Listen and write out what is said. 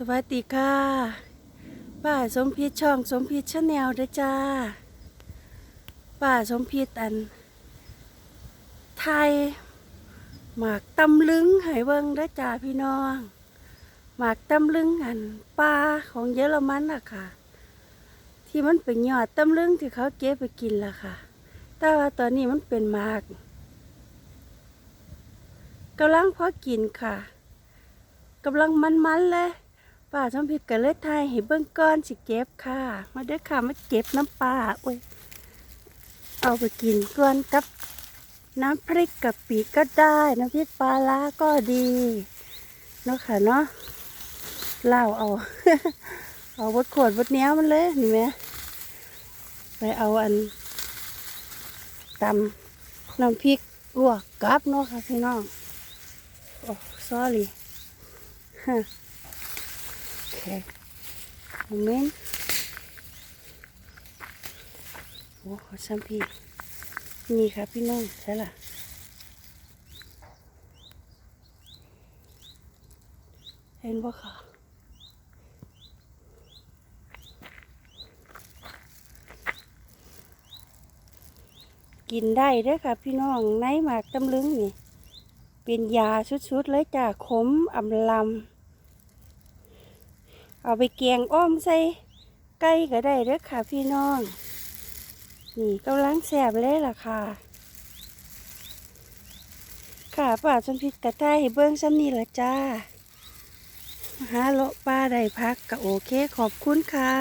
สวัสดีค่ะป้าสมพิษช่องสมพิษชาแนลด้อจ้าป้าสมพิษอัน ไทยหมากตำลึงให้เบิงด้อจ้าพี่น้อง หมากตำลึงอันปลาของเยอรมันล่ะค่ะ ที่มันเป็นยอดตำลึงที่เขาเก็บไปกินล่ะค่ะ แต่ว่าตอนนี้มันเป็นหมากกำลังพอกินค่ะกำลังมันๆเลย ป้าสมพิษก็เลยทยให้เบิ่งก้อนสิเก็บค่ะ มาเด้อค่ะมาเก็บน้ำปลาโอ้ยเอาไปกินก้อนกับน้ำพริกกะปิก็ได้น้ำพริกปลาล้าก็ดีเนาะค่ะเนาะเล่าเอา เอาบดขวดบดเนี้ยมันเลยนี่ไหมไปเอาอันตำน้ำพริกลวกกับเนาะค่ะพี่น้องโอ้ sorry ฮะ เคโมเมนโอ้ขอซ้ำพี่นี่ครับพี่น้องใช่ล่ะเห็นบ่ค่ะกินได้ด้อค่ะพี่น้องในหมากตำลึงนี่ เป็นยาชุดๆเลยจ้าขมอำลำ เอาไปเกียงอ้อมใส่ไก่ก็ได้เด้อค่ะพี่น้อง นี่กำลังแสบเลยล่ะค่ะ ค่ะป่าชนพิษกระต่ายเบื้องซ้ำนี่ละจ้าหาเลาะป้าได้พักก็โอเคขอบคุณค่ะ